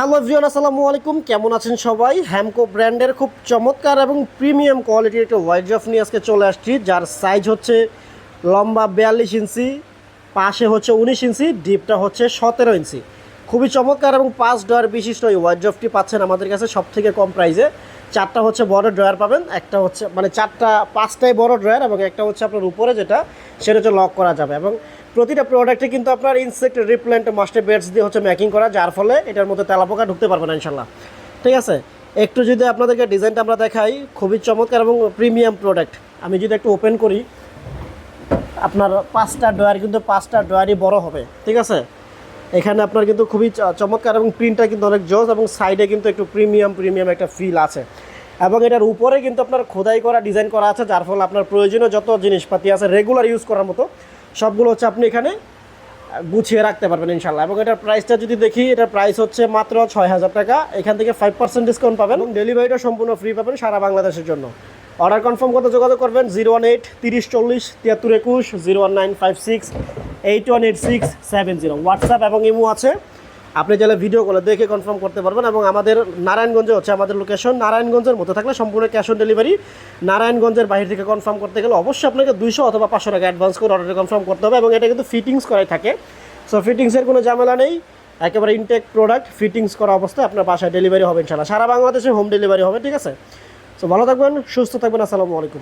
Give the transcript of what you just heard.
Hello ভিওন আসসালামু আলাইকুম। কেমন আছেন সবাই? হ্যামকো ব্র্যান্ডের খুব চমৎকার এবং প্রিমিয়াম কোয়ালিটির একটা হোয়াইট ড্রফ নিয়ে আজকে চলে আসছি, যার সাইজ হচ্ছে লম্বা বিয়াল্লিশ ইঞ্চি, পাশে হচ্ছে উনিশ ইঞ্চি ডিপটা হচ্ছে সতেরো ইঞ্চি। খুবই চমৎকার এবং পাঁচ ডয়ার বিশিষ্ট এই হোয়াইট ড্রফটি পাচ্ছেন আমাদের কাছে সব থেকে কম প্রাইসে চারটা হচ্ছে বড় ড্রয়ার পাবেন, একটা হচ্ছে মানে চারটা, পাঁচটাই বড় ড্রয়ার এবং একটা হচ্ছে আপনার উপরে যেটা, সেটা হচ্ছে লক করা যাবে এবং প্রতিটা প্রোডাক্টে কিন্তু আপনার ইনসেক্ট রিপ্লেন্ট মাস্টার বেডস দিয়ে হচ্ছে মেকিং করা, যার ফলে এটার মধ্যে তেলাপোকা ঢুকতে পারবে না ইনশাল্লাহ। ঠিক আছে? একটু যদি আপনাদেরকে ডিজাইনটা আমরা দেখাই, খুবই চমৎকার এবং প্রিমিয়াম প্রোডাক্ট আমি যদি একটু ওপেন করি, আপনার পাঁচটা ডয়ার কিন্তু পাঁচটা ডয়ারই বড় হবে। ঠিক আছে? এখানে আপনার কিন্তু খুবই চমৎকার এবং প্রিন্টটা কিন্তু অনেক জোস এবং সাইডে কিন্তু একটু প্রিমিয়াম প্রিমিয়াম একটা ফিল আছে। এবং এটার উপরে কিন্তু আপনার খোদাই করা ডিজাইন করা আছে, যার ফলে আপনার প্রয়োজনীয় যত জিনিসপাতি আছে রেগুলার ইউজ করার মতো। সবগুলো হচ্ছে আপনি এখানে গুছিয়ে রাখতে পারবেন ইনশাল্লাহ এবং এটার প্রাইসটা যদি দেখি, এটার প্রাইস হচ্ছে মাত্র ছয় হাজার টাকা। এখান থেকে ফাইভ পার্সেন্ট ডিসকাউন্ট পাবেন। ডেলিভারিটা সম্পূর্ণ ফ্রি পাবেন সারা বাংলাদেশের জন্য। অর্ডার কনফার্ম করতে যোগাযোগ করবেন জিরো ওয়ান এইট তিরিশ চল্লিশ, তিয়াত্তর একুশ zero one nine five six eight one eight six seven zero WhatsApp এবং ইমো আছে। আপনি চাইলে ভিডিও কলে দেখে কনফার্ম করতে পারবেন এবং আমাদের নারায়ণগঞ্জে হচ্ছে আমাদের লোকেশন নারায়ণগঞ্জের মধ্যে থাকলে সম্পূর্ণ ক্যাশ অন ডেলিভারি নারায়ণগঞ্জের বাইরে থেকে কনফার্ম করতে গেলে অবশ্যই আপনাকে দুইশো অথবা পাঁচশো টাকা অ্যাডভান্স করে অর্ডারটা কনফার্ম করতে হবে এবং এটা কিন্তু ফিটিংস করাই থাকে। সো ফিটিংসের কোনো ঝামেলা নেই। একেবারে ইনটেক প্রোডাক্ট ফিটিংস করা অবস্থায় আপনার বাসায় ডেলিভারি হবে ইনশাল্লাহ সারা বাংলাদেশে হোম ডেলিভারি হবে, ঠিক আছে? সো ভালো থাকবেন, সুস্থ থাকবেন, আসসালামু আলাইকুম।